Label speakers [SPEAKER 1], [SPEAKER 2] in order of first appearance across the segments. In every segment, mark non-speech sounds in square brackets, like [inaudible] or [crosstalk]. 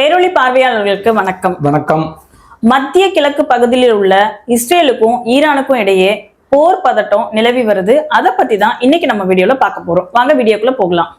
[SPEAKER 1] பேரொளி பார்வையாளர்களுக்கு வணக்கம்.
[SPEAKER 2] வணக்கம்.
[SPEAKER 1] மத்திய கிழக்கு பகுதியில் உள்ள இஸ்ரேலுக்கும் ஈரானுக்கும் இடையே போர் பதட்டம் நிலவி வருது. அதை பத்தி தான் இன்னைக்கு நம்ம வீடியோல பார்க்க போறோம். வாங்க வீடியோக்குள்ள போகலாம்.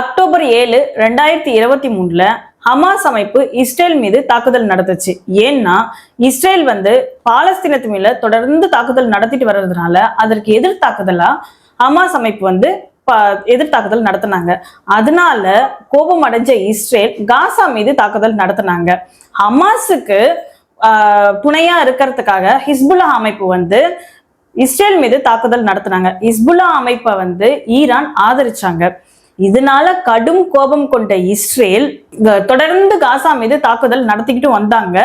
[SPEAKER 1] அக்டோபர் ஏழு ரெண்டாயிரத்தி இருபத்தி மூணுல ஹமாஸ் அமைப்பு இஸ்ரேல் மீது தாக்குதல் நடத்துச்சு. ஏன்னா இஸ்ரேல் வந்து பாலஸ்தீனத்து மேல தொடர்ந்து தாக்குதல் நடத்திட்டு வர்றதுனால அதற்கு எதிர் தாக்குதலா ஹமாஸ் அமைப்பு வந்து ப- எதிர் தாக்குதல் நடத்தினாங்க. அதனால கோபம் அடைஞ்ச இஸ்ரேல் காசா மீது தாக்குதல் நடத்தினாங்க. ஹமாஸுக்கு துணையா இருக்கிறதுக்காக ஹிஸ்புல்லா அமைப்பு வந்து இஸ்ரேல் மீது தாக்குதல் நடத்தினாங்க. ஹிஸ்புல்லா அமைப்பை வந்து ஈரான் ஆதரிச்சாங்க. இதனால கடும் கோபம் கொண்ட இஸ்ரேல் தொடர்ந்து காசா மீது தாக்குதல் நடத்திக்கிட்டு வந்தாங்க.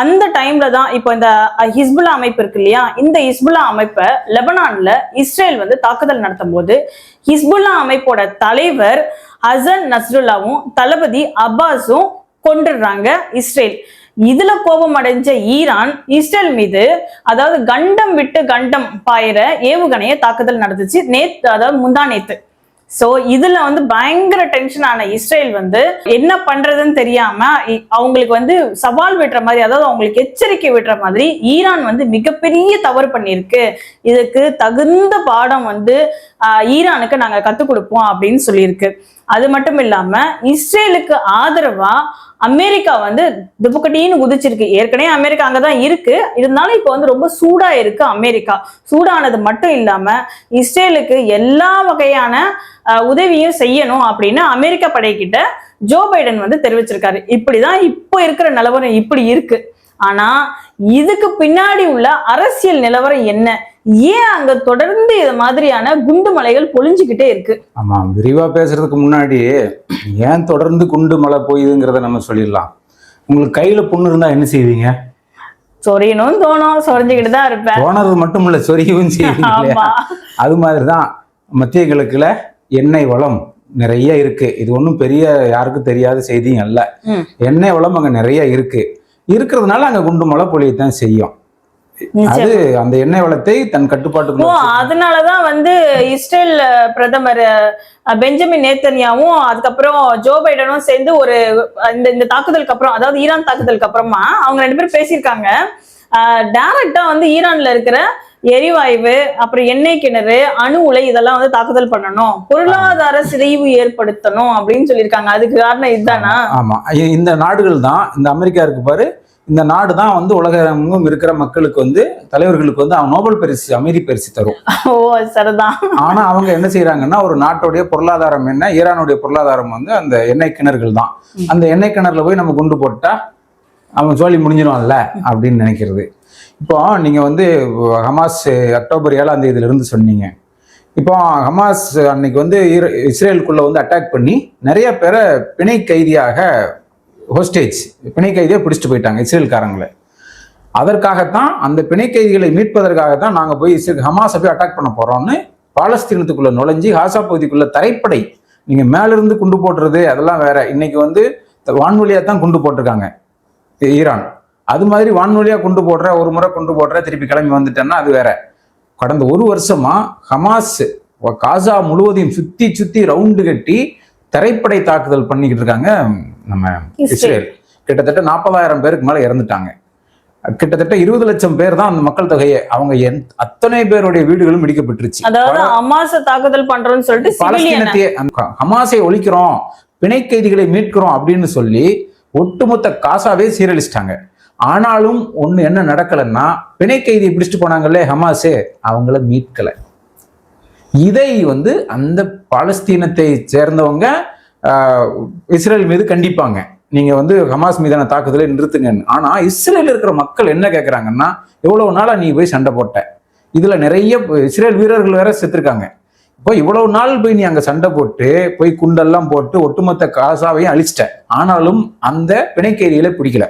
[SPEAKER 1] அந்த டைம்ல தான் இப்போ இந்த ஹிஸ்புல்லா அமைப்பு இருக்கு இல்லையா? இந்த ஹிஸ்புல்லா அமைப்பை லெபனான்ல இஸ்ரேல் வந்து தாக்குதல் நடத்தும் போது ஹிஸ்புல்லா அமைப்போட தலைவர் ஹசன் நஸ்ருல்லாவும் தளபதி அப்பாஸும் கொண்டுடுறாங்க இஸ்ரேல். இதுல கோபம் அடைஞ்ச ஈரான் இஸ்ரேல் மீது அதாவது கண்டம் விட்டு கண்டம் பாயிற ஏவுகணையை தாக்குதல் நடந்துச்சு நேத்து அதாவது முந்தா நேத்து. சோ இதுல வந்து பயங்கர டென்ஷன் ஆன இஸ்ரேல் வந்து என்ன பண்றதுன்னு தெரியாம அவங்களுக்கு வந்து சவால் விடுற மாதிரி அதாவது அவங்களுக்கு எச்சரிக்கை விடுற மாதிரி ஈரான் வந்து மிகப்பெரிய தவறு பண்ணியிருக்கு. இதுக்கு தகுந்த பாடம் வந்து ஆஹ், ஈரானுக்கு நாங்க கத்துக் கொடுப்போம் அப்படின்னு சொல்லியிருக்கு. அது மட்டும் இல்லாம இஸ்ரேலுக்கு ஆதரவா அமெரிக்கா வந்து துப்புக்கட்டின்னு குதிச்சிருக்கு. ஏற்கனவே அமெரிக்கா அங்கதான் இருக்கு. இருந்தாலும் இப்போ வந்து ரொம்ப சூடா இருக்கு அமெரிக்கா. சூடானது மட்டும் இல்லாம இஸ்ரேலுக்கு எல்லா வகையான உதவியும் செய்யணும் அப்படின்னு அமெரிக்க படைக்கிட்ட ஜோ பைடன் வந்து தெரிவிச்சிருக்காரு. இப்படிதான் இப்போ இருக்கிற நிலவரம் இப்படி இருக்கு. ஆனா இதுக்கு பின்னாடி உள்ள அரசியல் நிலவரம் என்ன? ஏன் அங்க தொடர்ந்து இது மாதிரியான குண்டு மலைகள் பொழிஞ்சுக்கிட்டே இருக்கு?
[SPEAKER 2] ஆமா விரிவா பேசுறதுக்கு முன்னாடி ஏன் தொடர்ந்து குண்டு மழை போயுதுங்கிறத நம்ம சொல்லிடலாம். உங்களுக்கு கையில புண்ணு இருந்தா என்ன செய்வீங்க?
[SPEAKER 1] சொரியணும் தோணும் சொரிஞ்சுக்கிட்டு தான் இருப்பேன்.
[SPEAKER 2] போனது மட்டும் இல்ல சொரியவும் செய்வீங்க அது மாதிரி தான் மத்திய கிழக்குல எண்ணெய் வளம் நிறைய இருக்கு. இது ஒன்றும் பெரிய யாருக்கும் தெரியாத செய்தியும் அல்ல. எண்ணெய் வளம் அங்க நிறைய இருக்கு. இருக்கிறதுனால அங்க குண்டு மழை பொழியத்தான் செய்யும். அது. அந்த எண்ணெய் வளத்தை தன் வச்சு-
[SPEAKER 1] அதனாலதான் வந்து இஸ்ரேல் பிரதமர் பெஞ்சமின் நேத்தன்யாவும் அதுக்கப்புறம் ஜோ பைடனும் சேர்ந்து ஒரு இந்த இந்த தாக்குதலுக்கு அப்புறம் அதாவது ஈரான் தாக்குதலுக்கு அப்புறமா அவங்க ரெண்டு பேரும் பேசியிருக்காங்க. டைரக்டா வந்து ஈரான்ல இருக்கிற எரிவாயு அப்புறம் எண்ணெய் கிணறு அணு உலை இதெல்லாம் வந்து தாக்குதல் பண்ணணும். பொருளாதார சிதைவு ஏற்படுத்தணும் அப்படின்னு சொல்லியிருக்காங்க. அதுக்கு காரணம் இதுதானா?
[SPEAKER 2] ஆமா. இந்த நாடுகள் தான் இந்த அமெரிக்கா இருக்கு பாரு இந்த நாடு தான் வந்து உலகெங்கும் இருக்கிற மக்களுக்கு வந்து தலைவர்களுக்கு வந்து அவன் நோபல் பரிசு அமைதி பரிசு தரும்.
[SPEAKER 1] ஓ சரிதான்.
[SPEAKER 2] ஆனா அவங்க என்ன செய்யறாங்கன்னா ஒரு நாட்டுடைய பொருளாதாரம் என்ன ஈரானுடைய பொருளாதாரம் வந்து அந்த எண்ணெய் கிணறுகள் தான். அந்த எண்ணெய் கிணறுல போய் நம்ம குண்டு போட்டா அவன் சோழி முடிஞ்சிடும்ல அப்படின்னு நினைக்கிறது. இப்போ நீங்க வந்து ஹமாஸ் அக்டோபர் ஏழாம் தேதியில இருந்து சொன்னீங்க. இப்போ ஹமாஸ் அன்னைக்கு வந்து இஸ்ரேலுக்குள்ள வந்து அட்டாக் பண்ணி நிறைய பேரை பிணை கைதியாக ஹோஸ்டேஜ் பிணை கைதியை பிடிச்சிட்டு போயிட்டாங்க இஸ்ரேல்காரங்களை. அதற்காகத்தான் அந்த பிணை கைதிகளை மீட்பதற்காகத்தான் நாங்கள் போய் இஸ்ரேல் ஹமாஸை போய் அட்டாக் பண்ண போகிறோம்னு பாலஸ்தீனத்துக்குள்ள நுழைஞ்சி ஹாசா பகுதிக்குள்ள தரைப்படை நீங்கள் மேலிருந்து குண்டு போடுறது அதெல்லாம் வேற. இன்னைக்கு வந்து வான்வழியாக தான் குண்டு போட்டிருக்காங்க ஈரான். அது மாதிரி வான்வழியாக குண்டு போடுற ஒரு முறை குண்டு போடுற திருப்பி கிளம்பி வந்துட்டேன்னா அது வேற. கடந்த ஒரு வருஷமா ஹமாஸ் காசா முழுவதையும் சுத்தி சுத்தி ரவுண்டு கட்டி தரைப்படை தாக்குதல் பண்ணிக்கிட்டு இருக்காங்க நம்ம
[SPEAKER 1] இஸ்ரேல்.
[SPEAKER 2] கிட்டத்தட்ட நாற்பதாயிரம் பேருக்கு மேல இறந்துட்டாங்க. கிட்டத்தட்ட இருபது லட்சம் பேர் தான் அந்த மக்கள் தொகையை அவங்க அத்தனை பேருடைய வீடுகளும் இடிக்கப்பட்டுருச்சு.
[SPEAKER 1] அதாவது அமாச தாக்குதல் பண்றோம்னு சொல்லிட்டு
[SPEAKER 2] பாலஸ்தீனத்தையே ஹமாஸை ஒழிக்கிறோம் பிணை கைதிகளை மீட்கிறோம் அப்படின்னு சொல்லி ஒட்டுமொத்த காசாவே சீரழிச்சிட்டாங்க. ஆனாலும் ஒண்ணு என்ன நடக்கலைன்னா பிணை கைதியை பிடிச்சிட்டு போனாங்களே ஹமாஸே அவங்கள மீட்கல. இதை வந்து அந்த பாலஸ்தீனத்தை சேர்ந்தவங்க இஸ்ரேல் மீது கண்டிப்பாங்க. நீங்க வந்து ஹமாஸ் மீதான தாக்குதலை நிறுத்துங்கன்னு. ஆனா இஸ்ரேல் இருக்கிற மக்கள் என்ன கேட்கறாங்கன்னா எவ்வளவு நாளா நீ போய் சண்டை போட்ட. இதுல நிறைய இஸ்ரேல் வீரர்கள் வேற செத்துருக்காங்க. இப்போ இவ்வளவு நாள் போய் நீ அங்க சண்டை போட்டு போய் குண்டெல்லாம் போட்டு ஒட்டுமொத்த காசாவையும் அழிச்சிட்ட. ஆனாலும் அந்த பிணைக்கைதிகளை பிடிக்கல.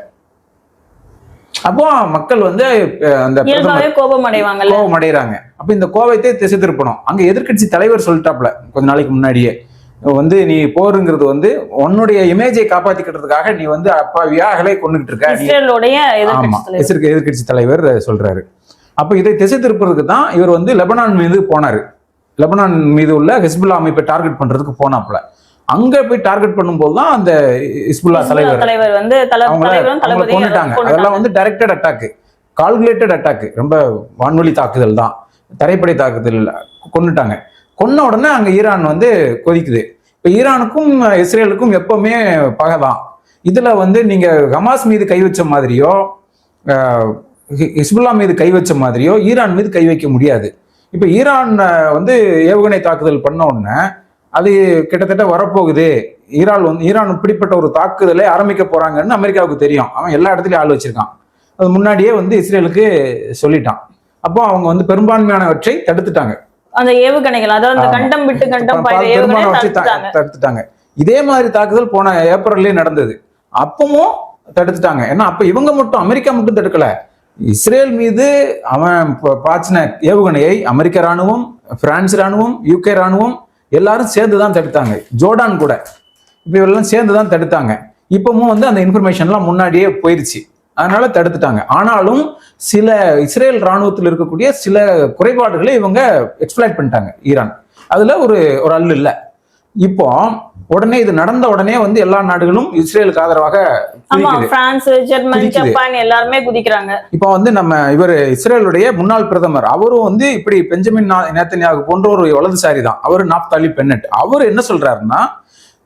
[SPEAKER 2] அப்போ மக்கள் வந்து அந்த
[SPEAKER 1] கோபம் அடைவாங்கல்ல?
[SPEAKER 2] கோபம் அடைகிறாங்க அப்ப இந்த கோபத்தை திசை திருப்பணும். அங்க எதிர்க்கட்சி தலைவர் சொல்லிட்டாப்ல கொஞ்ச நாளைக்கு முன்னாடியே. வந்து நீ போருங்கிறது வந்து உன்னுடைய இமேஜை காப்பாத்திக்கிறதுக்காக நீ வந்து அப்பாவியா அகலை கொண்டுகிட்டு இருக்க.
[SPEAKER 1] எதிர்க்கட்சி தலைவர்.
[SPEAKER 2] சொல்றாரு. அப்ப இதை திசை திருப்புறதுக்கு தான் இவர் வந்து லெபனான் மீது போனாரு. லெபனான் மீது உள்ள ஹிஸ்புல்லா அமைப்பை டார்கெட் பண்றதுக்கு போனாப்ல அங்க போய் டார்கெட் பண்ணும்போது தான் அந்த ஹிஸ்புல்லா தலைவர்
[SPEAKER 1] தலைவர் வந்து
[SPEAKER 2] அவங்கள கொண்டுட்டாங்க.
[SPEAKER 1] கொன்னுட்டாங்க.
[SPEAKER 2] அதெல்லாம் வந்து டைரக்டட் அட்டாக் கால்குலேட்டட் அட்டாக் ரொம்ப வான்வழி தாக்குதல் தான். தரைப்படை தாக்குதல் இல்ல. கொன்ன உடனே அங்கே ஈரான் வந்து கொதிக்குது. இப்போ ஈரானுக்கும் இஸ்ரேலுக்கும் எப்பவுமே பகை தான் இதில் வந்து நீங்கள் ஹமாஸ் மீது கை வச்ச மாதிரியோ ஹிஸ்புல்லா மீது கை வச்ச மாதிரியோ ஈரான் மீது கை வைக்க முடியாது. இப்போ ஈரான் வந்து ஏவுகணை தாக்குதல் பண்ண உடனே அது கிட்டத்தட்ட வரப்போகுது. ஈரான் வந்து ஈரான் இப்படிப்பட்ட ஒரு தாக்குதலை ஆரம்பிக்க போறாங்கன்னு அமெரிக்காவுக்கு தெரியும். அவன் எல்லா இடத்துலையும் ஆள் வச்சிருக்கான். அது முன்னாடியே வந்து இஸ்ரேலுக்கு சொல்லிட்டான். அப்போ அவங்க வந்து பெரும்பான்மையானவற்றை தடுத்துட்டாங்க.
[SPEAKER 1] அந்த ஏவுகணைகள் அதாவது அந்த. கண்டம் விட்டு கண்டம் தடுத்துட்டாங்க.
[SPEAKER 2] இதே மாதிரி தாக்குதல் போன ஏப்ரல்லே நடந்தது. அப்பவும் தடுத்துட்டாங்க. ஏன்னா அப்ப இவங்க மட்டும் அமெரிக்கா மட்டும் தடுக்கல. இஸ்ரேல் மீது அவன் பாய்ச்சின ஏவுகணையை அமெரிக்க ராணுவம் பிரான்ஸ் ராணுவம் யூகே ராணுவம் எல்லாரும் சேர்ந்து தான் தடுத்தாங்க. ஜோர்டான் கூட. இப்போ இவரெல்லாம் சேர்ந்து தான் தடுத்தாங்க. இப்பவும் வந்து அந்த இன்ஃபர்மேஷன்லாம் முன்னாடியே போயிருச்சு. அதனால தடுத்துட்டாங்க. ஆனாலும் சில இஸ்ரேல் ராணுவத்தில் இருக்கக்கூடிய சில குறைபாடுகளை இவங்க எக்ஸ்பிளைட் பண்ணிட்டாங்க ஈரான். அதுல ஒரு ஒரு அல்லு இல்லை. இப்போ உடனே இது நடந்த உடனே வந்து எல்லா நாடுகளும் இஸ்ரேலுக்கு ஆதரவாக
[SPEAKER 1] எல்லாருமே குதிக்கிறாங்க.
[SPEAKER 2] இப்போ வந்து நம்ம இவர் இஸ்ரேலுடைய முன்னாள் பிரதமர் அவரும் வந்து இப்படி பெஞ்சமின் நேத்தன்யாகு போன்ற ஒரு வலதுசாரி தான். அவர் நாப்தாலி பென்னட். அவர் என்ன சொல்றாருன்னா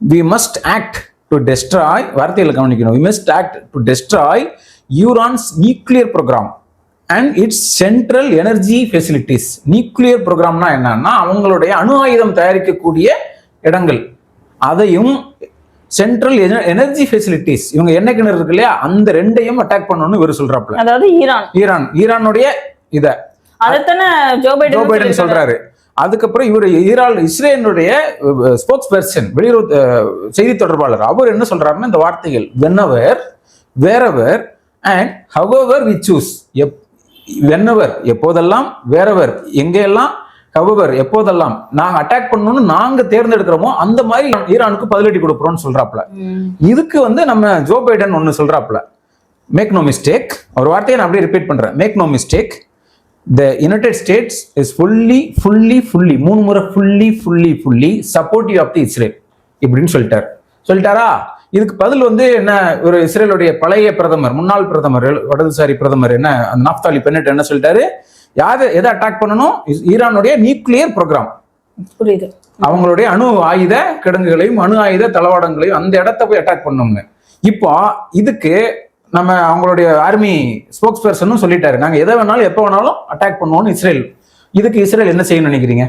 [SPEAKER 2] we must act to destroy வார்த்தைகளை கவனிக்கணும். We must act to destroy Iran's nuclear programme and its central energy facilities nuclear ப்ரோக்ராம்னா என்னன்னா அவங்களுடைய அணு ஆயுதம் தயாரிக்கக்கூடிய இடங்கள். அதையும் சென்ட்ரல் எனர்ஜி ஃபெசிலிட்டிஸ் இவங்க என்ன கிணறு இருக்கு இல்லையா? அந்த ரெண்டையும் அட்டாக் பண்ணணும்னு இவர் சொல்றாப்ல
[SPEAKER 1] அதாவது ஈரான்.
[SPEAKER 2] ஈரான் ஈரானுடைய இத.
[SPEAKER 1] அதைத்தானே ஜோ பைடன்
[SPEAKER 2] சொல்றாரு. அதுக்கப்புறம் இவர் ஈரான் இஸ்ரேலுடைய ஸ்போக்ஸ் பர்சன் வெளியுறவு செய்தி தொடர்பாளர். அவர் என்ன சொல்றாருன்னா இந்த வார்த்தைகள் whenever wherever and however we choose எப் வென்னவர் எப்போதெல்லாம் வேறவர் எங்கெல்லாம் ஹவவர் எப்போதெல்லாம் நாங்க அட்டாக் பண்ணணும்னு நாங்க தேர்ந்தெடுக்கிறோமோ அந்த மாதிரி ஈரானுக்கு பதிலடி கொடுக்குறோம்னு சொல்றாப்ல. இதுக்கு வந்து நம்ம ஜோ பைடன் ஒன்னு சொல்றாப்ல மேக் நோ மிஸ்டேக் ஒரு வார்த்தையை நான் அப்படியே ரிப்பீட் பண்றேன். Make no mistake the United States is fully fully fully மூணு முறை fully fully fully supportive of the Israel இப்படின்னு சொல்லிட்டார். சொல்லிட்டாரா? இதுக்கு பதில் வந்து என்ன ஒரு இஸ்ரேலுடைய பழைய பிரதமர் முன்னாள் பிரதமர் வடதுசாரி பிரதமர் என்ன அந்த நாப்தாலி பென்னட் என்ன சொல்லிட்டாரு? யாரை எதை அட்டாக் பண்ணணும்? ஈரானுடைய நியூக்ளியர் ப்ரோக்ராம்
[SPEAKER 1] புரியுது.
[SPEAKER 2] அவங்களுடைய அணு ஆயுத கிடங்குகளையும் அணு ஆயுத தளவாடங்களையும் அந்த இடத்த போய் அட்டாக் பண்ணோம்னு இப்போ இதுக்கு நம்ம அவங்களுடைய ஆர்மி ஸ்போக்ஸ் பர்சனும் சொல்லிட்டாரு. நாங்க எதை வேணாலும் எப்போ வேணாலும் அட்டாக் பண்ணுவோம்னு இஸ்ரேல். இதுக்கு இஸ்ரேல் என்ன செய்யணும்னு நினைக்கிறீங்க?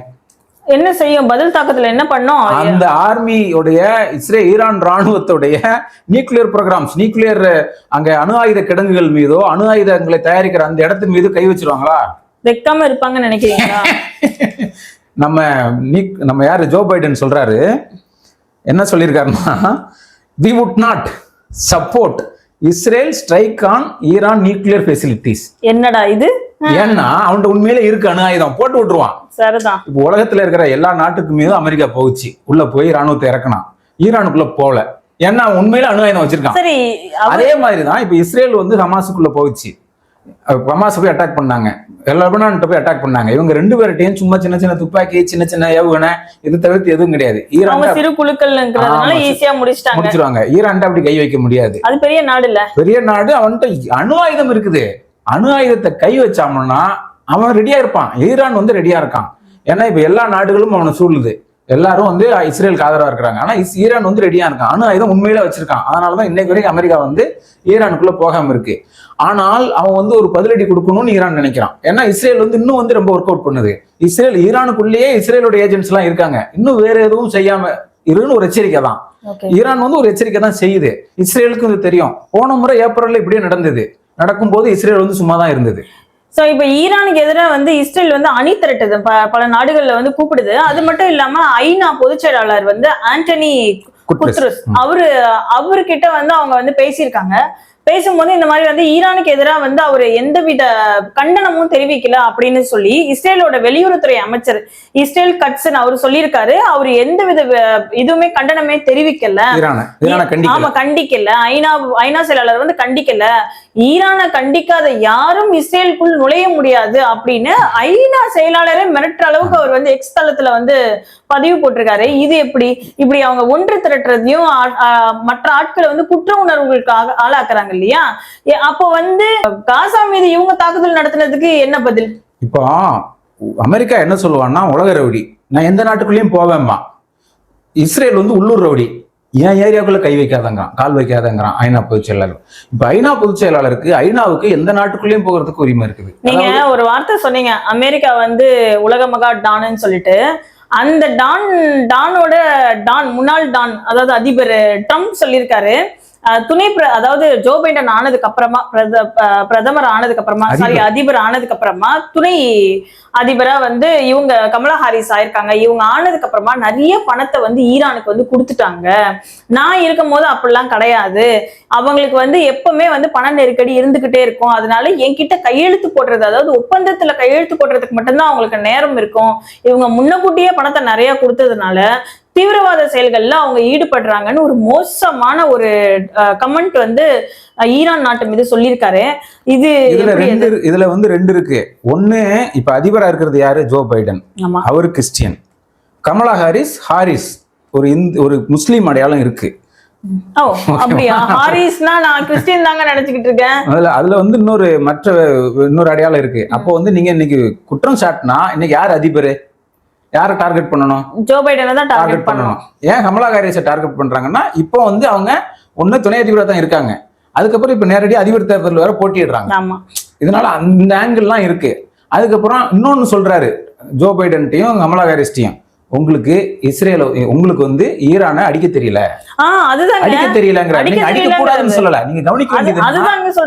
[SPEAKER 1] என்ன செய்யும்? பதில் தாக்கத்துல என்ன பண்ணோம்?
[SPEAKER 2] அந்த ஆர்மியோடைய இஸ்ரேல் ஈரான் ராணுவத்துடைய நியூக்ளியர் ப்ரோக்ராம்ஸ் நியூக்ளியர் அங்க அணு ஆயுத கிடங்குகள் மீதோ அணு ஆயுதங்களை தயாரிக்கிற அந்த இடத்து மீது கை வச்சிருவாங்களா?
[SPEAKER 1] வைக்காம இருப்பாங்கன்னு நினைக்கிறீங்களா? [laughs]
[SPEAKER 2] நம்ம நம்ம யாரு? ஜோ பைடன் சொல்றாரு. என்ன சொல்லியிருக்காருன்னா we would not support Israel strike on Iran nuclear facilities
[SPEAKER 1] என்னடா இது?
[SPEAKER 2] ஏன்னா அவன்கிட்ட உண்மையிலே இருக்கு அணு ஆயுதம் போட்டு விட்டுருவான்.
[SPEAKER 1] சரிதான்.
[SPEAKER 2] இப்போ உலகத்துல இருக்கிற எல்லா நாட்டுக்கு மீதும் அமெரிக்கா போகுச்சு. உள்ள போய் ராணுவத்தை இறக்கணும் ஈரானுக்குள்ள போகல. ஏன்னா அவன் உண்மையில அணு ஆயுதம் வச்சிருக்கான் அதே மாதிரி தான் இப்போ இஸ்ரேல் வந்து ஹமாஸுக்குள்ள போகுச்சு. அஹ் ஹமாஸை போய் அட்டாக் பண்ணாங்க. லெபனான்ட்ட போய் அட்டாக் பண்ணாங்க. இவங்க ரெண்டு பேர்ட்டையும் சும்மா சின்ன சின்ன துப்பாக்கி சின்ன சின்ன ஏவுகணை இது தவிர்த்து எதுவும் கிடையாது. ஈரான்
[SPEAKER 1] சிறு குழுக்கள்ங்கிறதுனால
[SPEAKER 2] ஆமா,
[SPEAKER 1] ஈஸியா முடிச்சிட்டாங்க.
[SPEAKER 2] முடிச்சிருவாங்க. ஈரான்ட்ட அப்படி கை வைக்க முடியாது.
[SPEAKER 1] அது பெரிய நாடு இல்ல
[SPEAKER 2] பெரிய நாடு அவன்கிட்ட அணு ஆயுதம் இருக்குது. அணு ஆயுதத்தை கை வச்சாமன்னா அவன் ரெடியா இருப்பான். ஈரான் வந்து ரெடியா இருக்கான். ஏன்னா இப்ப எல்லா நாடுகளும் அவனை சூழுது எல்லாரும் வந்து இஸ்ரேலுக்கு ஆதரவா இருக்கிறாங்க. ஆனா இஸ்- ஈரான் வந்து ரெடியா இருக்கான். அணு ஆயுதம் உண்மையில வச்சிருக்கான். அதனாலதான் இன்னைக்கு வரைக்கும் அமெரிக்கா வந்து ஈரானுக்குள்ள போகாம இருக்கு. ஆனால் அவன் வந்து ஒரு பதிலடி கொடுக்கணும்னு ஈரான் நினைக்கிறான். ஏன்னா இஸ்ரேல் வந்து இன்னும் வந்து ரொம்ப ஒர்க் அவுட் பண்ணுது. இஸ்ரேல் ஈரானுக்குள்ளேயே இஸ்ரேலோட ஏஜென்ட்ஸ் எல்லாம் இருக்காங்க. இன்னும் வேற எதுவும் செய்யாம இருன்னு ஒரு எச்சரிக்கை தான். ஈரான் வந்து ஒரு எச்சரிக்கை தான் செய்யுது. இஸ்ரேலுக்கு இது தெரியும். போன முறை ஏப்ரல்ல இப்படியே நடந்தது. நடக்கும்போது இஸ்ரேல் வந்து சும்மா தான் இருந்தது.
[SPEAKER 1] சோ இப்ப ஈரானுக்கு எதிராக வந்து இஸ்ரேல் வந்து அணி திரட்டுது. ப- பல நாடுகள்ல வந்து கூப்பிடுது. அது மட்டும் இல்லாம ஐநா பொதுச் செயலாளர் வந்து ஆண்டனி
[SPEAKER 2] குட்ரஸ்.
[SPEAKER 1] அவரு அவர்கிட்ட வந்து அவங்க வந்து பேசியிருக்காங்க. பேசும்போது இந்த மாதிரி வந்து ஈரானுக்கு எதிராக வந்து அவர் எந்தவித கண்டனமும் தெரிவிக்கல அப்படின்னு சொல்லி இஸ்ரேலோட வெளியுறவுத்துறை அமைச்சர் இஸ்ரேல் கட்சன் அவர் சொல்லியிருக்காரு. அவர் எந்தவித இதுவுமே கண்டனமே தெரிவிக்கல. ஆமா கண்டிக்கல. ஐநா ஐநா செயலாளர் வந்து கண்டிக்கல. ஈரானை கண்டிக்காத யாரும் இஸ்ரேலுக்குள் நுழைய முடியாது அப்படின்னு ஐநா செயலாளரே மிரட்டுற அளவுக்கு அவர் வந்து எக்ஸ் தளத்துல வந்து பதிவு போட்டிருக்காரு. இது எப்படி? இப்படி அவங்க ஒன்று திரட்டுறதையும் மற்ற ஆட்களை வந்து குற்ற உணர்வுகளுக்கு ஆளாக்குறாங்க இல்லையா? ஏ- அப்போ வந்து காசா மீது இவங்க தாக்குதல் நடத்துனதுக்கு என்ன பதில்?
[SPEAKER 2] இப்போ அமெரிக்கா என்ன சொல்லுவான்னா உலக ரவுடி நான் எந்த நாட்டுக்குள்ளேயும் போவேன்மா இஸ்ரேல் வந்து உள்ளூர் ரவுடி. என் ஏரியாக்குள்ள கை வைக்காதங்கிறான் கால் வைக்காதங்கிறான் ஐநா பொதுச் செயலாளர். இப்போ ஐநா பொதுச் செயலாளருக்கு ஐநாவுக்கு எந்த நாட்டுக்குள்ளேயும் போகிறதுக்கு உரிமை இருக்குது.
[SPEAKER 1] நீங்க ஒரு வார்த்தை சொன்னீங்க அமெரிக்கா வந்து உலக மகா டான்னு சொல்லிட்டு. அந்த டான் டானோட டான் முன்னாள் டான் அதாவது அதிபர் ட்ரம்ப் சொல்லியிருக்காரு. துணை அதாவது ஜோ பைடன் ஆனதுக்கு அப்புறமா பிரதமர் ஆனதுக்கு அப்புறமா சாரி அதிபர் ஆனதுக்கு அப்புறமா துணை அதிபரா வந்து இவங்க கமலா ஹாரிஸ் ஆயிருக்காங்க. இவங்க ஆனதுக்கு அப்புறமா நிறைய பணத்தை வந்து ஈரானுக்கு வந்து கொடுத்துட்டாங்க. நான் இருக்கும் போது அப்படிலாம் கிடையாது. அவங்களுக்கு வந்து எப்பவுமே வந்து பண நெருக்கடி இருந்துகிட்டே இருக்கும். அதனால என்கிட்ட கையெழுத்து போடுறது அதாவது ஒப்பந்தத்துல கையெழுத்து போடுறதுக்கு மட்டும்தான் அவங்களுக்கு நேரம் இருக்கும். இவங்க முன்னக்கூட்டியே பணத்தை நிறைய கொடுத்ததுனால தீவிரவாத செயல்கள்ல அவங்க ஈடுபடுறாங்கன்னு ஒரு மோசமான ஒரு கமெண்ட் வந்து ஈரான் நாட்டு மீது சொல்லியிருக்காரு. இது
[SPEAKER 2] இதுல வந்து ரெண்டு இருக்கு. ஒண்ணு இப்ப அதிபரா இருக்கிறது யாரு? Joe Biden. அவர் கிறிஸ்டியன். Kamala Harris Harris. ஒரு இந்து ஒரு முஸ்லீம் அடையாளம் இருக்கு.
[SPEAKER 1] ஓ அப்படியா? ஹாரிஸ்னா நான் கிறிஸ்டியன் தாங்க நினைச்சுக்கிட்டு இருக்கேன்.
[SPEAKER 2] அதுல அதுல வந்து இன்னொரு மற்ற இன்னொரு அடையாளம் இருக்கு. அப்போ வந்து நீங்க இன்னைக்கு குற்றம் சாட்டினா இன்னைக்கு யார் அதிபர்? யாரை டார்கெட் பண்ணணும்?
[SPEAKER 1] ஜோ பைடனை தான் டார்கெட் பண்ணணும்.
[SPEAKER 2] ஏன் கமலா ஹாரிஸை டார்கெட் பண்றாங்கன்னா இப்போ வந்து அவங்க ஒண்ணு துணை அதிபராக தான் இருக்காங்க. அதுக்கப்புறம் இப்போ நேரடி அதிபர் தேர்தல் வேற போட்டியிடுறாங்க. இதனால அந்த ஆங்கிள்லாம் இருக்கு. அதுக்கப்புறம் இன்னொன்னு சொல்றாரு ஜோ பைடன்ட்டையும் கமலா ஹாரிஸ்டையும் உங்களுக்கு இஸ்ரேல உங்களுக்கு வந்து ஈரானை அடிக்க தெரியல. அடிக்க தெரியலங்கிற. நீங்க அடிக்க. கூடாதுன்னு சொல்லல. நீங்க கவனிக்க வேண்டியது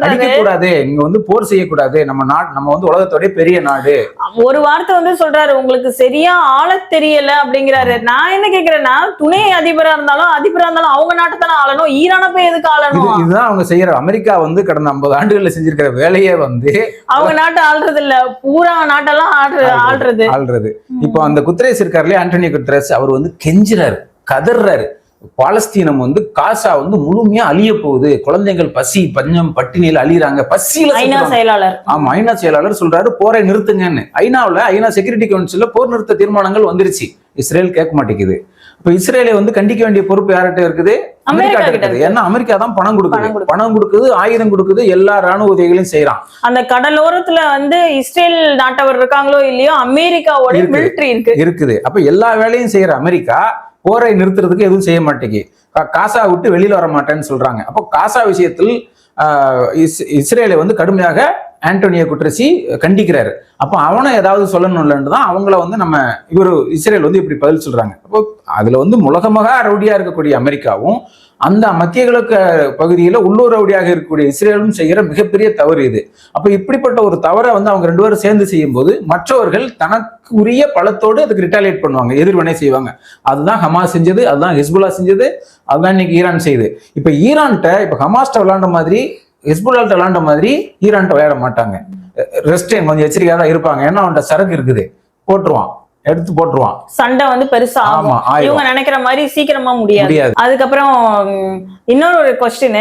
[SPEAKER 2] அடிக்க கூடாது. நீங்க வந்து போர் செய்யக்கூடாது. நம்ம நாடு நம்ம வந்து உலகத்தோட பெரிய நாடு.
[SPEAKER 1] ஒரு வார்த்தை வந்து சொல்றாரு. உங்களுக்கு சரியா ஆளத் தெரியல அப்படிங்கிறாரு. நான் என்ன கேக்குறேன்னா துணை அதிபரா இருந்தாலும் அதிபரா இருந்தாலும் அவங்க நாட்டை தானே ஆளணும். ஈரானை போய் எதுக்கு ஆளணும்?
[SPEAKER 2] இதுதான் அவங்க செய்யற. அமெரிக்கா வந்து கடந்த ஐம்பது ஆண்டுகள்ல செஞ்சிருக்கிற வேலையே வந்து
[SPEAKER 1] அவங்க நாட்டை ஆள்றது இல்ல பூரா நாட்டெல்லாம் ஆள்றது ஆள்றது.
[SPEAKER 2] ஆள்றது. இப்போ அந்த குத்ரேஸ் இருக்காரு இல்லையா? ஆண்டனி குத்ரேஸ். அவர் வந்து கெஞ்சுறாரு. கதறாரு பாலஸ்தீனம் வந்து காசா வந்து முழுமையா அழிய போகுது. குழந்தைகள் பசி பஞ்சம் பட்டினியில அழியறாங்க. பசியில
[SPEAKER 1] ஐநா. செயலாளர்.
[SPEAKER 2] ஆமா ஐநா செயலாளர் சொல்றாரு போரை நிறுத்துங்கன்னு. ஐநாவுல ஐநா செக்யூரிட்டி கவுன்சில்ல போர் நிறுத்த தீர்மானங்கள் வந்துருச்சு. இஸ்ரேல் கேட்க மாட்டேங்குது. இப்ப இஸ்ரேலை வந்து கண்டிக்க வேண்டிய பொறுப்பு யார்கிட்ட இருக்குது?
[SPEAKER 1] அமெரிக்கா
[SPEAKER 2] இருக்குது.
[SPEAKER 1] இருக்கு.
[SPEAKER 2] ஏன்னா அமெரிக்கா தான் பணம் கொடுக்குது. பணம் கொடுக்குது. ஆயுதம் கொடுக்குது எல்லா ராணுவ உதவிகளையும் செய்யறான்
[SPEAKER 1] அந்த கடலோரத்துல வந்து இஸ்ரேல் நாட்டவர் இருக்காங்களோ இல்லையோ அமெரிக்காவோட. மிலிட்டரி இருக்கு.
[SPEAKER 2] இருக்குது. அப்ப எல்லா வேலையும் செய்யற அமெரிக்கா போரை நிறுத்துறதுக்கு எதுவும் செய்ய மாட்டேங்கி. கா- காசா விட்டு வெளியில் வர மாட்டேன்னு சொல்றாங்க. அப்போ காசா விஷயத்தில் இஸ்- இஸ்ரேலை வந்து கடுமையாக ஆண்டோனியோ குட்ரஸி கண்டிக்கிறாரு. அப்போ அவனை ஏதாவது சொல்லணும் இல்லைன்னு தான் அவங்கள வந்து நம்ம இவர் இஸ்ரேல் வந்து இப்படி பதில் சொல்றாங்க. அப்போ அதுல வந்து உலகமாக ரவுடியா இருக்கக்கூடிய அமெரிக்காவும் அந்த மத்திய கிழக்கு பகுதியில் உள்ளூர் ரவுடியாக இருக்கக்கூடிய இஸ்ரேலும் செய்கிற மிகப்பெரிய தவறு இது. அப்போ இப்படிப்பட்ட ஒரு தவறை வந்து அவங்க ரெண்டு பேரும் சேர்ந்து செய்யும்போது மற்றவர்கள் தனக்குரிய பலத்தோடு அதுக்கு ரிட்டாலியேட் பண்ணுவாங்க எதிர்வினை செய்வாங்க. அதுதான் ஹமாஸ் செஞ்சது அதுதான் ஹிஸ்புல்லா செஞ்சது அதுதான் இன்னைக்கு ஈரான் செய்யுது இப்போ ஈரான்கிட்ட இப்போ ஹமாஸ்ட விளாண்ட மாதிரி ஹிஸ்புல்லாட்ட விளையாண்ட மாதிரி ஈரான்கிட்ட விளையாட மாட்டாங்க. ரெஸ்டேன் கொஞ்சம் எச்சரிக்கையாக தான் இருப்பாங்க. ஏன்னா அவன்கிட்ட சரக்கு இருக்குது. போட்டுருவான். எடுத்து போட்டுருவான்.
[SPEAKER 1] சண்டை வந்து பெருசா ஆகும். இவங்க நினைக்கிற மாதிரி சீக்கிரமா முடியாது. அதுக்கப்புறம் இன்னொரு ஒரு கொஸ்டின்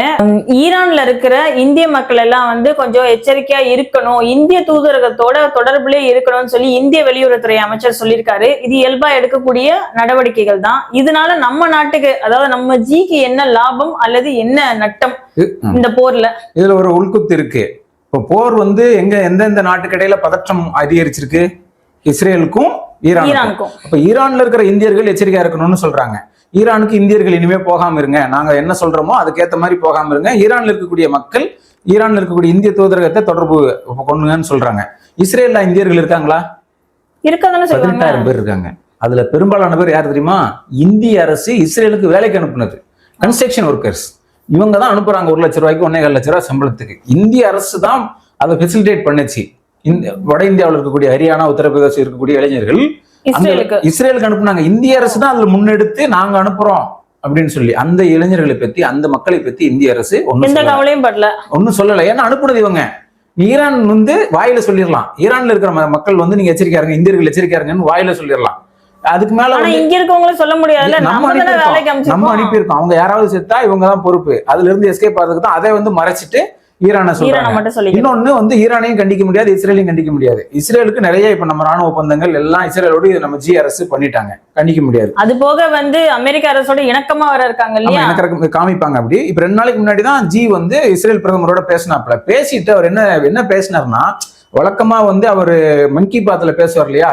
[SPEAKER 1] ஈரான்ல இருக்கிற இந்திய மக்கள் எல்லாம் வந்து கொஞ்சம் எச்சரிக்கையா இருக்கணும். இந்திய தூதரகத்தோட தொடர்புல இருக்கணும்னு சொல்லி இந்திய வெளியுறவுத்துறை அமைச்சர் சொல்லியிருக்காரு. இது இயல்பா எடுக்கக்கூடிய நடவடிக்கைகள் தான். இதனால நம்ம நாட்டுக்கு அதாவது நம்ம ஜிக்கு என்ன லாபம் அல்லது என்ன நட்டம். இந்த போர்ல?
[SPEAKER 2] இதுல ஒரு உள்குத்து இருக்கு. இப்போ போர் வந்து எங்க எந்தெந்த நாட்டுக்கு இடையில பதற்றம் அதிகரிச்சிருக்கு? இஸ்ரேலுக்கும் ஈரானுக்கும். அப்ப ஈரான்ல இருக்கிற இந்தியர்கள் எச்சரிக்கையா இருக்கணும்னு சொல்றாங்க. ஈரானுக்கு இந்தியர்கள் இனிமே போகாம இருங்க. நாங்க என்ன சொல்றோமோ அதுக்கேத்த மாதிரி போகாம இருங்க. ஈரான்ல இருக்கக்கூடிய மக்கள் ஈரான்ல இருக்கக்கூடிய இந்திய தூதரகத்தை தொடர்பு கொண்டுங்கன்னு சொல்றாங்க. இஸ்ரேல்ல இந்தியர்கள் இருக்காங்களா? பதினெட்டாயிரம் பேர் இருக்காங்க. அதுல பெரும்பாலான பேர் யார் தெரியுமா? இந்திய அரசு இஸ்ரேலுக்கு வேலைக்கு அனுப்புனது. கன்ஸ்ட்ரக்ஷன் ஒர்க்கர்ஸ் இவங்க தான் அனுப்புறாங்க ஒரு லட்ச ரூபாய்க்கு ஒன்னே லட்ச ரூபாய் சம்பளத்துக்கு. இந்திய அரசு தான் அதை ஃபெசிலிட்டேட் பண்ணுச்சு. இந்த வட இந்தியாவில் இருக்கக்கூடிய ஹரியானா உத்தரப்பிரதேசம் இருக்கக்கூடிய இளைஞர்கள்
[SPEAKER 1] இஸ்ரேலுக்கு.
[SPEAKER 2] அனுப்புனாங்க. இந்திய அரசு தான் அதுல முன்னெடுத்து நாங்க அனுப்புறோம் அப்படின்னு சொல்லி. அந்த இளைஞர்களை பத்தி அந்த மக்களை பத்தி இந்திய அரசு ஒன்னும்
[SPEAKER 1] படல.
[SPEAKER 2] ஒன்னும் சொல்லல. ஏன்னா அனுப்புனது இவங்க. ஈரான் வந்து வாயில சொல்லிடலாம். ஈரான்ல இருக்கிற மக்கள் வந்து நீங்க எச்சரிக்கையா இருங்க இந்தியர்கள் எச்சரிக்கையா இருங்கன்னு வாயில சொல்லிடலாம். அதுக்கு மேல
[SPEAKER 1] இங்க இருக்கவங்களும் சொல்ல முடியாதுல்ல.
[SPEAKER 2] நம்ம அனுப்பியிருக்கோம். நம்ம அனுப்பியிருக்கோம். அவங்க யாராவது செத்தா இவங்க தான் பொறுப்பு. அதுல இருந்து எஸ்கேப் ஆகிறதுக்கு தான் அதை வந்து மறைச்சிட்டு ஈரானை சொல்றாங்க. இன்னொன்னு வந்து ஈரானையும் கண்டிக்க முடியாது இஸ்ரேலையும் கண்டிக்க முடியாது. இஸ்ரேலுக்கு நிறைய இப்ப நம்ம ராணுவ ஒப்பந்தங்கள் எல்லாம் இஸ்ரேலோடு இது நம்ம ஜி அரசு பண்ணிட்டாங்க. கண்டிக்க முடியாது.
[SPEAKER 1] அது போக வந்து அமெரிக்க அரசோட இணக்கமா வர இருக்காங்க இல்லையா?
[SPEAKER 2] காமிப்பாங்க அப்படி. இப்ப ரெண்டு நாளைக்கு முன்னாடி தான் ஜி வந்து இஸ்ரேல் பிரதமரோட பேசினாப்ல பேசிட்டு அவர் என்ன என்ன பேசினார்னா வழக்கமா வந்து அவர் மன் கி பாத்ல பேசுவார் இல்லையா?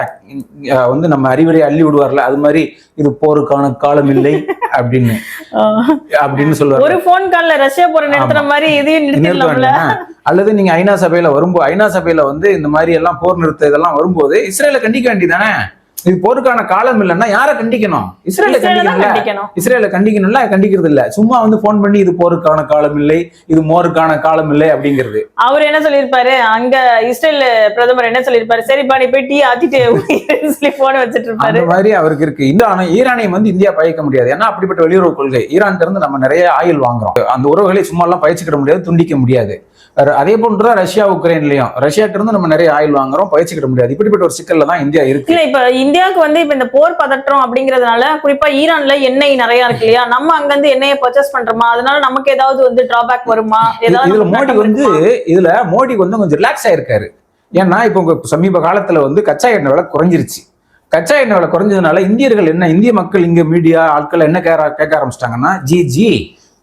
[SPEAKER 2] வந்து நம்ம அறிவுரை அள்ளி விடுவார்ல அது மாதிரி இது போருக்கான காலம் இல்லை அப்படின்னு. அப்படின்னு சொல்லுவார்
[SPEAKER 1] ஒரு போன் கால்ல ரஷ்யா போற நிறுத்துற மாதிரி இதையும் நிறுத்திடலாம்ல.
[SPEAKER 2] அல்லது நீங்க ஐநா சபையில வரும்போது ஐநா சபையில வந்து இந்த மாதிரி எல்லாம் போர் நிறுத்த இதெல்லாம் வரும்போது இஸ்ரேலை கண்டிக்க வேண்டியதானே இது போருக்கான காலம் இல்லைன்னா யாரை கண்டிக்கணும்? இஸ்ரேலை
[SPEAKER 1] கண்டிக்கணும்.
[SPEAKER 2] இஸ்ரேலை கண்டிக்கணும்ல? கண்டிக்கிறது இல்ல சும்மா வந்து போன் பண்ணி இது போருக்கான காலம் இல்லை இது மோருக்கான காலம் இல்லை அப்படிங்கிறது.
[SPEAKER 1] அவர் என்ன சொல்லியிருப்பாரு? அங்க இஸ்ரேல் பிரதமர் என்ன சொல்லியிருப்பாரு? சரிப்பா நீ போய் டீ ஆத்திட்டு [laughs] சொல்லி போன வச்சிட்டு இருப்பாரு
[SPEAKER 2] அந்த மாதிரி அவருக்கு இருக்கு. இந்த ஆனா ஈரானையும் வந்து இந்தியா பயக்க முடியாது. ஏன்னா அப்படிப்பட்ட வெளியுறவு கொள்கை. ஈரான்ல இருந்து நம்ம நிறைய ஆயில் வாங்குறோம். அந்த உறவுகளை சும்மா எல்லாம் பயிற்சிக்கிட முடியாது துண்டிக்க முடியாது. அதே போன்றுதான் ரஷ்யா உக்ரைன்லயும். ரஷ்யாட்ட இருந்து நம்ம நிறைய ஆயில் வாங்குறோம். பயிற்சிக்கிட முடியாது. இப்படிப்பட்ட ஒரு சிக்கல்ல தான் இந்தியா இருக்கு.
[SPEAKER 1] இல்ல இப்ப இந்தியாவுக்கு வந்து இப்ப இந்த போர் பதற்றம் அப்படிங்கறதுனால குறிப்பா ஈரான்ல எண்ணெய் நிறைய இருக்கு இல்லையா? நம்ம அங்க இருந்து எண்ணெயை பர்ச்சேஸ் பண்றோமா? அதனால நமக்கு ஏதாவது வந்து டிராபேக் வருமா? ஏதாவது
[SPEAKER 2] இதுல மோடி வந்து? இதுல மோடி வந்து கொஞ்சம் ரிலாக்ஸ் ஆயிருக்காரு. ஏன்னா இப்போ உங்க சமீப காலத்துல வந்து கச்சா எண்ணெய் விலை குறைஞ்சிருச்சு. கச்சா எண்ணெய் விலை குறைஞ்சதுனால இந்தியர்கள் என்ன இந்திய மக்கள் இங்க மீடியா ஆட்கள் என்ன கேட்க ஆரம்பிச்சிட்டாங்கன்னா ஜி ஜி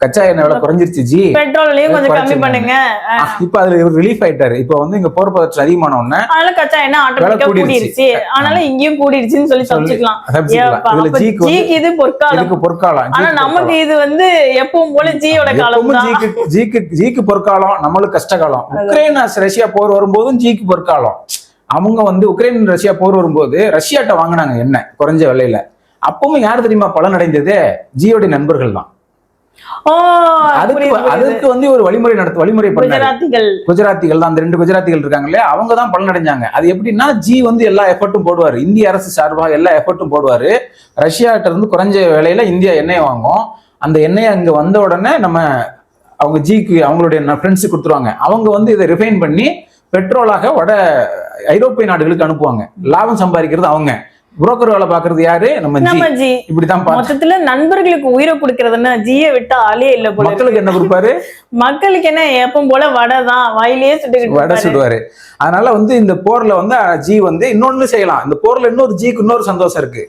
[SPEAKER 2] கச்சா எண்ணெய் விலை குறைஞ்சிருச்சு ஜி.
[SPEAKER 1] பெட்ரோல்லையும் கொஞ்சம் கம்மி. பண்ணுங்க.
[SPEAKER 2] இப்ப அதுல இவர் ரிலீஃப் ஆயிட்டாரு. இப்ப வந்து இங்க போர் பதற்றம் அதிகமான உடனே
[SPEAKER 1] அதனால கச்சா எண்ணெய் ஆட்டோமேட்டிக்கா
[SPEAKER 2] கூடிருச்சு.
[SPEAKER 1] அதனால இங்கேயும் கூடிருச்சுன்னு சொல்லி
[SPEAKER 2] ஜிக்கு
[SPEAKER 1] இது பொற்காலம்.
[SPEAKER 2] பொற்காலம்.
[SPEAKER 1] ஆனா நமக்கு இது வந்து எப்பவும் போல ஜியோட காலம்
[SPEAKER 2] ஜிக்கு ஜிக்கு ஜிக்கு பொற்காலம் நம்மளுக்கு கஷ்டகாலம் உக்ரைன் ரஷ்யா போர் வரும்போதும் ஜிக்கு பொற்காலம். அவங்க வந்து உக்ரைன் ரஷ்யா போர் வரும்போது ரஷ்யாட்ட வாங்கினாங்க என்ன குறைஞ்ச விலையில. அப்பவும் யார் தெரியுமா பலன் அடைந்தது ஜியோட நண்பர்கள் தான். அதுக்கு வந்து ஒரு வழிமுறை நடத்து வழிமுறை
[SPEAKER 1] குஜராத்திகள்.
[SPEAKER 2] குஜராத்திகள் தான் அந்த ரெண்டு குஜராத்திகள் இருக்காங்க இல்லையா அவங்க தான் பலன் அடைஞ்சாங்க அது எப்படின்னா ஜி வந்து எல்லா எஃபர்ட்டும் போடுவாரு. இந்திய அரசு சார்பாக எல்லா எஃபர்ட்டும் போடுவாரு. ரஷ்யாட்ட இருந்து குறைஞ்ச விலையில இந்தியா எண்ணெய் வாங்கும். அந்த எண்ணெய் அங்க வந்த உடனே நம்ம அவங்க ஜிக்கு அவங்களுடைய ஃப்ரெண்ட்ஸுக்கு கொடுத்துருவாங்க. அவங்க வந்து இதை ரிஃபைன் பண்ணி பெட்ரோலாக வட ஐரோப்பிய நாடுகளுக்கு அனுப்புவாங்க. லாபம் சம்பாதிக்கிறது அவங்க. புரோக்கர் வேலை பாக்குறது யாரு? நம்ம ஜி. இப்படிதான்
[SPEAKER 1] மொத்தத்துல நண்பர்களுக்கு உயிரை கொடுக்கறதுன்னா ஜிய விட்டா ஆளே இல்ல போல.
[SPEAKER 2] மக்களுக்கு என்ன கொடுப்பாரு?
[SPEAKER 1] மக்களுக்கு என்ன எப்பவும் போல வடை தான். வாயிலேயே சுட்டுக்கிட்டு
[SPEAKER 2] வடை. சுடுவாரு. அதனால வந்து இந்த போர்ல வந்து ஜி வந்து இன்னொன்னு செய்யலாம். இந்த போர்ல இன்னொரு ஜிக்கு இன்னொரு சந்தோஷம் இருக்கு.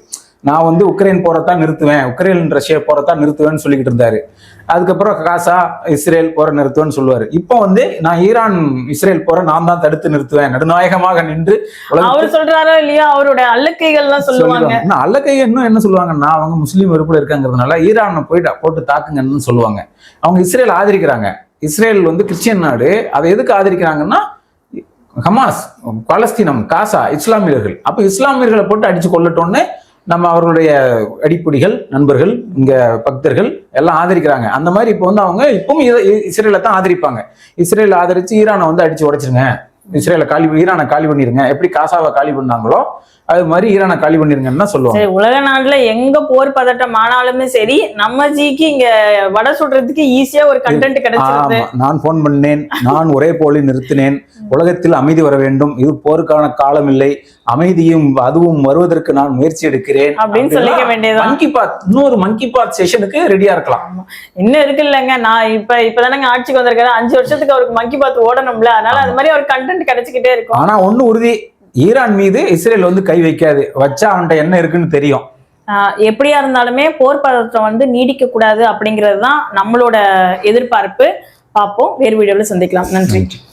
[SPEAKER 2] நான் வந்து உக்ரைன் போறதான் நிறுத்துவேன் உக்ரைன் ரஷ்யா போறதான் நிறுத்துவேன்னு சொல்லிக்கிட்டு இருந்தாரு. அதுக்கப்புறம் காசா இஸ்ரேல் போற நிறுத்துவேன்னு சொல்லுவாரு. இப்போ வந்து நான் ஈரான் இஸ்ரேல் போற நான் தான் தடுத்து நிறுத்துவேன். நடுநாயகமாக நின்று
[SPEAKER 1] அவர் சொல்றாரோ இல்லையா? அவருடைய அல்லக்கைகள் எல்லாம் சொல்லுவாங்க.
[SPEAKER 2] சொல்லுவாங்க அல்லக்கை இன்னும் என்ன சொல்லுவாங்கன்னா அவங்க முஸ்லீம் வெறுப்புல இருக்காங்கிறதுனால ஈரானை போயிட்டு போட்டு தாக்குங்கன்னு சொல்லுவாங்க. அவங்க இஸ்ரேல் ஆதரிக்கிறாங்க. இஸ்ரேல் வந்து கிறிஸ்டியன் நாடு. அதை எதுக்கு ஆதரிக்கிறாங்கன்னா ஹமாஸ் பாலஸ்தீனம் காசா இஸ்லாமியர்கள். அப்ப இஸ்லாமியர்களை போட்டு அடிச்சு கொள்ளட்டோன்னு நம்ம அவர்களுடைய அடிப்பொடிகள் நண்பர்கள் இங்க பக்தர்கள் எல்லாம் ஆதரிக்கிறாங்க. அந்த மாதிரி இப்போ வந்து அவங்க இப்பவும் இத- இ- இஸ்ரேலை தான் ஆதரிப்பாங்க. இஸ்ரேலை ஆதரிச்சு ஈரானை வந்து அடிச்சு உடைச்சிருங்க. இஸ்ரேலை காலி ஈரானை காலி பண்ணிருங்க. எப்படி காசாவை காலி பண்ணாங்களோ அது மாதிரி ஈரானை காலி பண்ணிருங்கன்னு சொல்லுவாங்க.
[SPEAKER 1] உலக நாட்டுல எங்க போர் பதட்டம் ஆனாலுமே சரி நம்ம ஜிக்கு இங்க வடை சுடுறதுக்கு ஈஸியா ஒரு கண்டென்ட் கிடைச்சிருது.
[SPEAKER 2] நான் போன் பண்ணேன் நான் ஒரே போலில் நிறுத்தினேன். உலகத்தில் அமைதி வர வேண்டும். இது போருக்கான காலம் இல்லை. அமைதியும் அதுவும் வருவதற்கு நான் முயற்சி எடுக்கிறேன்.
[SPEAKER 1] அப்படின்னு சொல்லிக்க வேண்டியதுதான்.
[SPEAKER 2] மன் கி பாத் இன்னொரு மன் கி பாத் செஷனுக்கு ரெடியா இருக்கலாம்.
[SPEAKER 1] இன்னும் இருக்கு இல்லைங்க. நான் இப்ப இப்பதானங்க ஆட்சிக்கு வந்திருக்காரு அஞ்சு வருஷத்துக்கு அவருக்கு மங்கி பார்த்து ஓடணும்ல. அதனால அது மாதிரி ஒரு கண்டென்ட் கிடைச்சுக்கிட்டே இருக்கும்.
[SPEAKER 2] ஆனா ஒண்ணு உறுதி. ஈரான் மீது இஸ்ரேல் வந்து கை வைக்காது. வச்சா அவன்கிட்ட என்ன இருக்குன்னு தெரியும்.
[SPEAKER 1] ஆஹ் எப்படியா இருந்தாலுமே போர் பதற்றம் வந்து நீடிக்க கூடாது அப்படிங்கிறது தான் நம்மளோட எதிர்பார்ப்பு. பார்ப்போம். வேறு வீடியோவில் சந்திக்கலாம்.
[SPEAKER 2] நன்றி.